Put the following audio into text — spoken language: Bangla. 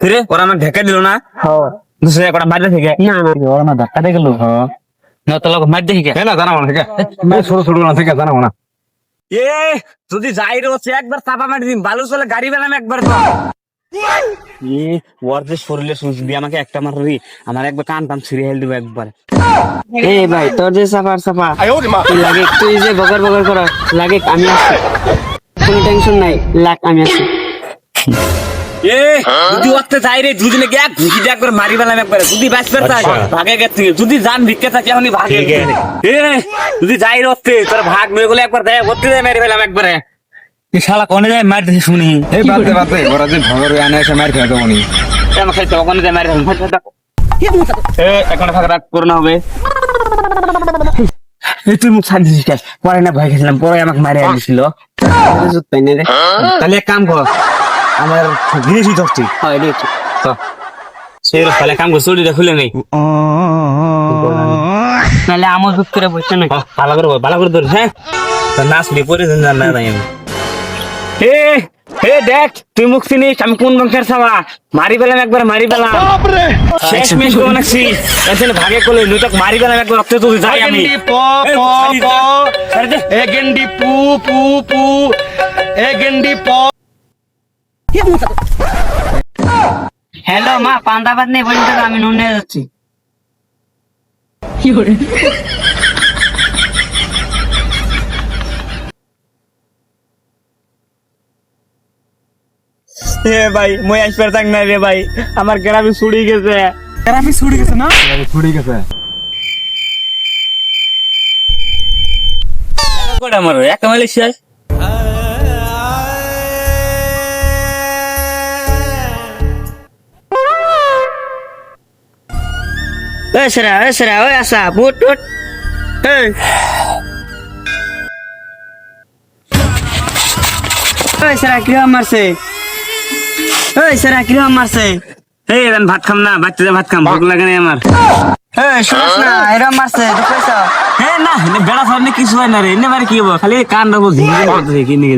ফিরে ওরা আমাকে ঢেকে দিল না দুসরে কটা মারতে থেকে না না ওরা না ধাক্কা দিয়ে গেল না তো লোক মারতে থেকে হ্যাঁ না জানাব না ঠিক আছে ছোট ছোট না ঠিক আছে জানাব না এ যদি যাই রে হচ্ছে একবার চাপা মারি দিন বালু চলে গাড়ি বেলাম একবার তো এ ওর যে শরীরে সুচ দিয়ে আমাকে একটা মারবি আমার একবার কান টান ছিঁড়ে হেল দিবে একবার। এ ভাই তোর যে সাফার সাফা লাগে তুই যে বগর বগর কর লাগে আমি আছি কোনো টেনশন নাই লাগ আমি আছি এ যদি ওতে যাই রে দুদিনে ঘুষি দিয়ে একবার মারি যদি বাঁচবে তাই ভাগে গেছে যদি জান ভিক্ষে থাকে এখনই ভাগে এ যদি যাই রে ওতে তোর ভাগ মেয়ে গুলো একবার দেয় ওতে মেরে ফেলাম একবারে। শালা কোনে যায় মার দিছে শুনি। এই বাদে বাদে ওরা যে ভগর আনে এসে মার খেয়ে দেবো নি। আমার খাইতে ওখানে যায় মারি এ এখন ফাঁকা রাখ করোনা হবে। এই তুই মুখ ছাড় দিছিস পরে না ভয় খেয়েছিলাম পরে আমাকে মারে পাই তাহলে এক কাম কর আমার গিরেছি তুই হয় সেই তাহলে কাম কর চুরিটা খুলে নেই নাহলে আমার জুত করে বসছে না হ্যাঁ, ভালো করে ভালো করে ধরিস হ্যাঁ? তো নাচলি পরে না না নাই আমি এ এ দেখ তুই মুখ চিনিস আমি কোন বংশের সাবা মারি পেলাম একবার মারি পেলাম। শেষ করে এখানে ভাগে করলে নই তোকে মারি পেলাম একবার রক্তে তুই যাই আমি। প এই, ছাড়ি দে, ছাড়ি দে। এ গেন্ডি পু পু পু। এ গেন্ডি প। হ্যালো মা পান্তাবাদ নেই বলি তো আমি নুন নিয়ে যাচ্ছি। এ ভাই মই আসবার থাক না রে ভাই আমার গ্রামে ছুড়ি গেছে ছুড়ি গেছে কোটা মারো একটা মাইলে শেষ ওই সেরা ওই সেরা ওই আসা বুট উঠ এই ওই সেরা কিরম মারছে ওই সেরা কিরম মারছে? এই এখন ভাত খাম না বাচ্চাদের ভাত খাম ভোগ লাগে না আমার। এই শুনছ না এরম মারছে হ্যাঁ না বেড়া সামনে কিছু হয় না রে এনে মারে কি হব? খালি কান দেবো ঝিঙ্গে কি নিয়ে